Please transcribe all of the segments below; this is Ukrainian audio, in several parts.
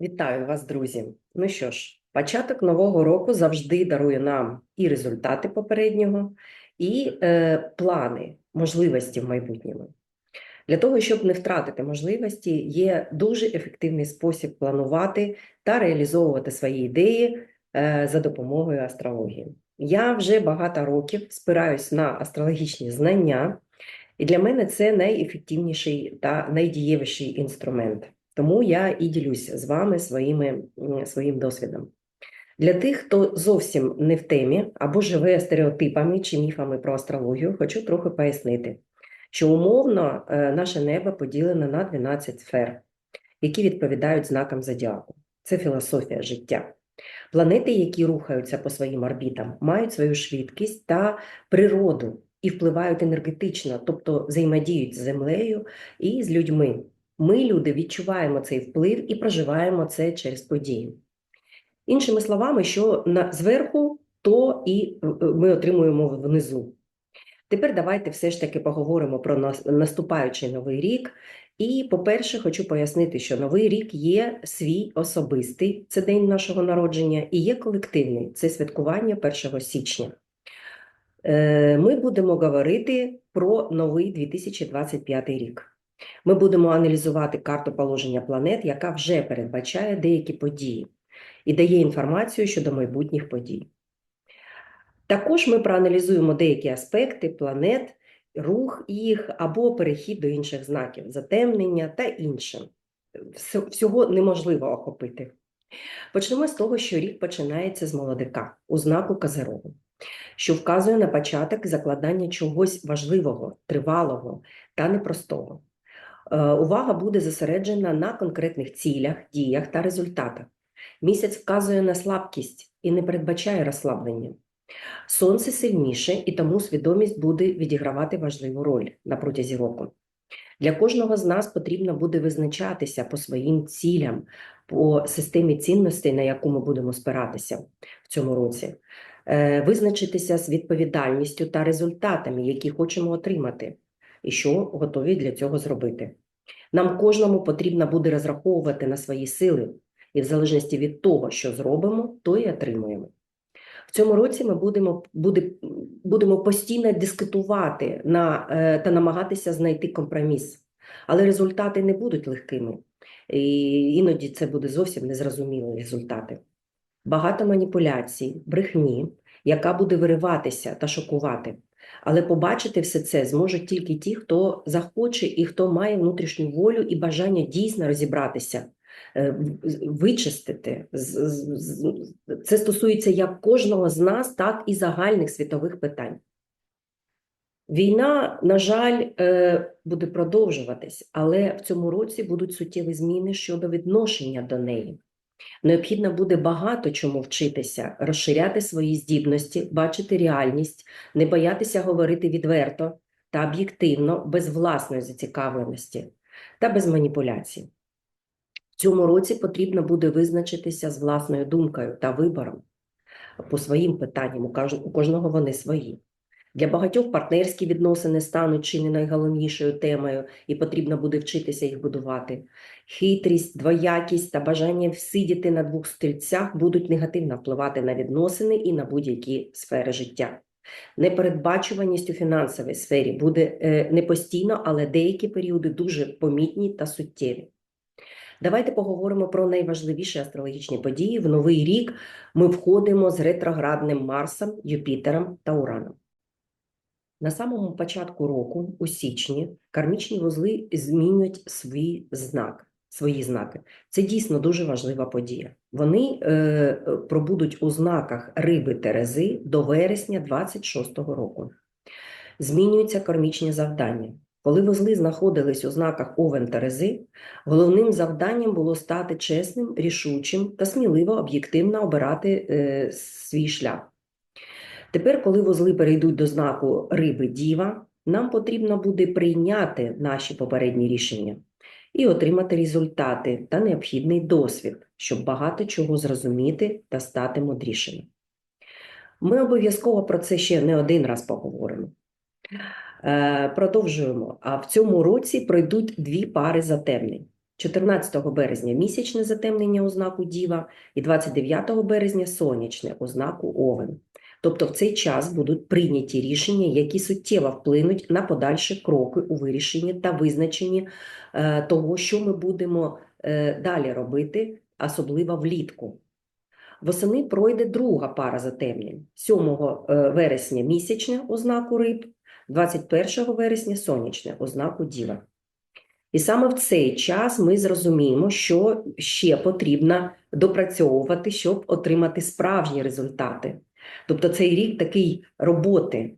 Вітаю вас, друзі! Ну що ж, початок нового року завжди дарує нам і результати попереднього, і е, плани, можливості в майбутньому. Для того, щоб не втратити можливості, є дуже ефективний спосіб планувати та реалізовувати свої ідеї е, за допомогою астрології. Я вже багато років спираюсь на астрологічні знання, і для мене це найефективніший та найдієвіший інструмент. Тому я і ділюся з вами своїми, своїм досвідом. Для тих, хто зовсім не в темі або живе стереотипами чи міфами про астрологію, хочу трохи пояснити, що умовно е, наше небо поділене на 12 сфер, які відповідають знакам зодіаку. Це філософія життя. Планети, які рухаються по своїм орбітам, мають свою швидкість та природу і впливають енергетично, тобто взаємодіють з землею і з людьми. Ми, люди, відчуваємо цей вплив і проживаємо це через події. Іншими словами, що на, зверху, то і е, е, ми отримуємо внизу. Тепер давайте все ж таки поговоримо про нас- наступаючий новий рік. І, по-перше, хочу пояснити, що новий рік є свій особистий, це день нашого народження, і є колективний, це святкування 1 січня. Е, Ми будемо говорити про новий 2025 рік. Ми будемо аналізувати карту положення планет, яка вже передбачає деякі події і дає інформацію щодо майбутніх подій. Також ми проаналізуємо деякі аспекти планет, рух їх або перехід до інших знаків, затемнення та інше. Всього неможливо охопити. Почнемо з того, що рік починається з молодика у знаку Козерогу, що вказує на початок закладання чогось важливого, тривалого та непростого. Е, Увага буде зосереджена на конкретних цілях, діях та результатах. Місяць вказує на слабкість і не передбачає розслаблення. Сонце сильніше, і тому свідомість буде відігравати важливу роль на протязі року. Для кожного з нас потрібно буде визначатися по своїм цілям, по системі цінностей, на яку ми будемо спиратися в цьому році, Е, визначитися з відповідальністю та результатами, які хочемо отримати, і що готові для цього зробити. Нам кожному потрібно буде розраховувати на свої сили, і в залежності від того, що зробимо, то і отримуємо. В цьому році ми будемо, буде, будемо постійно дискутувати на, е, та намагатися знайти компроміс, але результати не будуть легкими. І іноді це буде зовсім незрозумілі результати. Багато маніпуляцій, брехні, яка буде вириватися та шокувати. Але побачити все це зможуть тільки ті, хто захоче і хто має внутрішню волю і бажання дійсно розібратися, е, вичистити. Це стосується як кожного з нас, так і загальних світових питань. Війна, на жаль, е, буде продовжуватись, але в цьому році будуть суттєві зміни щодо відношення до неї. Необхідно буде багато чому вчитися, розширяти свої здібності, бачити реальність, не боятися говорити відверто та об'єктивно, без власної зацікавленості та без маніпуляцій. В цьому році потрібно буде визначитися з власною думкою та вибором по своїм питанням, у кожного вони свої. Для багатьох партнерські відносини стануть чи не найголовнішою темою, і потрібно буде вчитися їх будувати. Хитрість, двоякість та бажання всидіти на двох стільцях будуть негативно впливати на відносини і на будь-які сфери життя. Непередбачуваність у фінансовій сфері буде е, не постійно, але деякі періоди дуже помітні та суттєві. Давайте поговоримо про найважливіші астрологічні події. В новий рік ми входимо з ретроградним Марсом, Юпітером та Ураном. На самому початку року, у січні, кармічні вузли змінюють свій знак, свої знаки. Це дійсно дуже важлива подія. Вони е, пробудуть у знаках риби Терези до вересня 26-го року. Змінюються кармічні завдання. Коли вузли знаходились у знаках Овен Терези, головним завданням було стати чесним, рішучим та сміливо об'єктивно обирати е, свій шлях. Тепер, коли вузли перейдуть до знаку риби діва, нам потрібно буде прийняти наші попередні рішення і отримати результати та необхідний досвід, щоб багато чого зрозуміти та стати мудрішими. Ми обов'язково про це ще не один раз поговоримо. Е, Продовжуємо. А в цьому році пройдуть дві пари затемнень. 14 березня місячне затемнення у знаку Діва і 29 березня сонячне у знаку Овен. Тобто в цей час будуть прийняті рішення, які суттєво вплинуть на подальші кроки у вирішенні та визначенні е, того, що ми будемо е, далі робити, особливо влітку. Восени пройде друга пара затемнень. 7 е, вересня місячне у знаку Риб, 21 вересня сонячне у знаку Діва. І саме в цей час ми зрозуміємо, що ще потрібно допрацьовувати, щоб отримати справжні результати. Тобто цей рік такий роботи.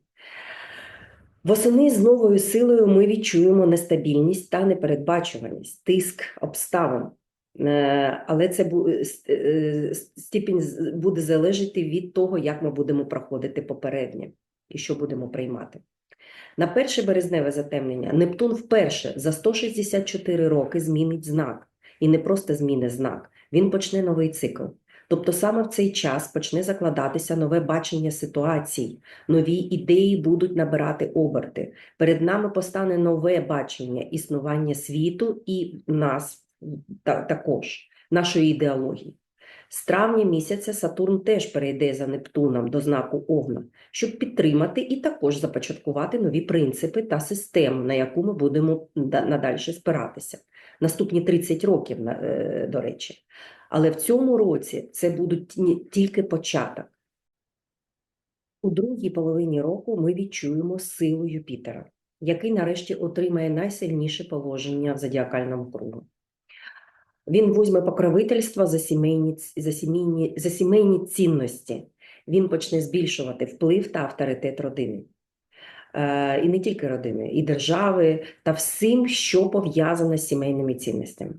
Восени з новою силою ми відчуємо нестабільність та непередбачуваність, тиск обставин. Е, Але це с- е, степінь буде залежати від того, як ми будемо проходити попереднє і що будемо приймати. На перше березневе затемнення Нептун вперше за 164 роки змінить знак. І не просто зміни знак, він почне новий цикл. Тобто саме в цей час почне закладатися нове бачення ситуацій, нові ідеї будуть набирати оберти. Перед нами постане нове бачення існування світу і нас та- також, нашої ідеології. З травня місяця Сатурн теж перейде за Нептуном до знаку Овна, щоб підтримати і також започаткувати нові принципи та систему, на яку ми будемо да- надальше спиратися. Наступні 30 років, е, до речі. Але в цьому році це будуть тільки початок. У другій половині року ми відчуємо силу Юпітера, який нарешті отримає найсильніше положення в зодіакальному кругу. Він візьме покровительство за сімейні, за, сімейні, за сімейні цінності. Він почне збільшувати вплив та авторитет родини. Е, і не тільки родини, і держави та всім, що пов'язане з сімейними цінностями.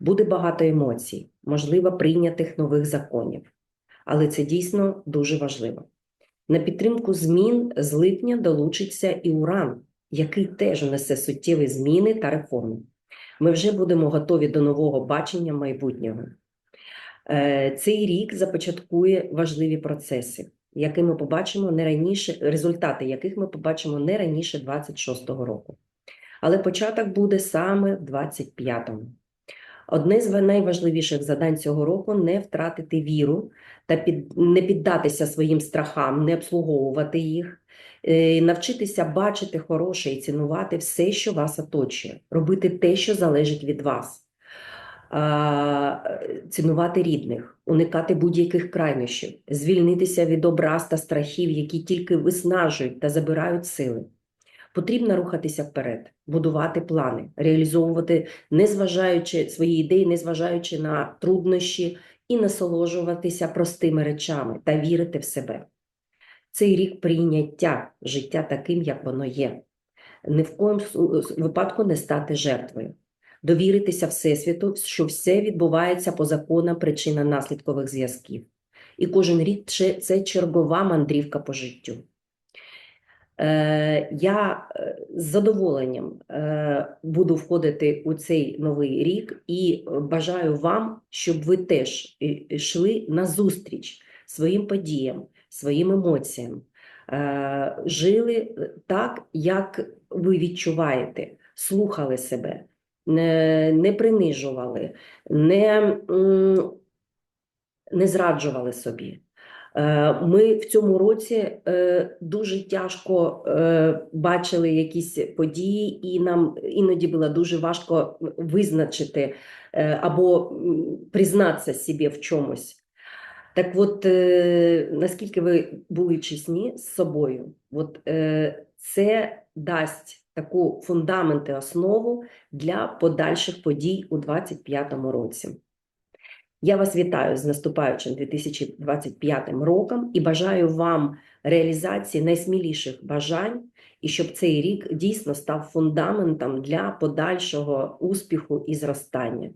Буде багато емоцій, можливо, прийнятих нових законів. Але це дійсно дуже важливо. На підтримку змін з липня долучиться і Уран, який теж несе суттєві зміни та реформи. Ми вже будемо готові до нового бачення майбутнього. Е, Цей рік започаткує важливі процеси, які ми побачимо не раніше, результати яких ми побачимо не раніше 26-го року. Але початок буде саме в 25-му. Одне з найважливіших завдань цього року не втратити віру та під, не піддатися своїм страхам, не обслуговувати їх, е, навчитися бачити хороше і цінувати все, що вас оточує, робити те, що залежить від вас, цінувати рідних, уникати будь-яких крайнощів, звільнитися від образ та страхів, які тільки виснажують та забирають сили. Потрібно рухатися вперед, будувати плани, реалізовувати, незважаючи свої ідеї, незважаючи на труднощі, і насолоджуватися простими речами та вірити в себе. Цей рік прийняття життя таким, як воно є. Ні в коєму випадку не стати жертвою. Довіритися Всесвіту, що все відбувається по законам причинно-наслідкових зв'язків. І кожен рік це чергова мандрівка по життю. Е, Я е, з задоволенням е, буду входити у цей новий рік і бажаю вам, щоб ви теж йшли назустріч своїм подіям, своїм емоціям, жили так, як ви відчуваєте, слухали себе, не принижували, не, не зраджували собі. Е, Ми в цьому році е, дуже тяжко е, бачили якісь події, і нам іноді було дуже важко визначити або признатися собі в чомусь. Так от, наскільки ви були чесні з собою, от це дасть таку фундамент і основу для подальших подій у 2025 році. Я вас вітаю з наступаючим 2025 роком і бажаю вам реалізації найсміліших бажань, і щоб цей рік дійсно став фундаментом для подальшого успіху і зростання.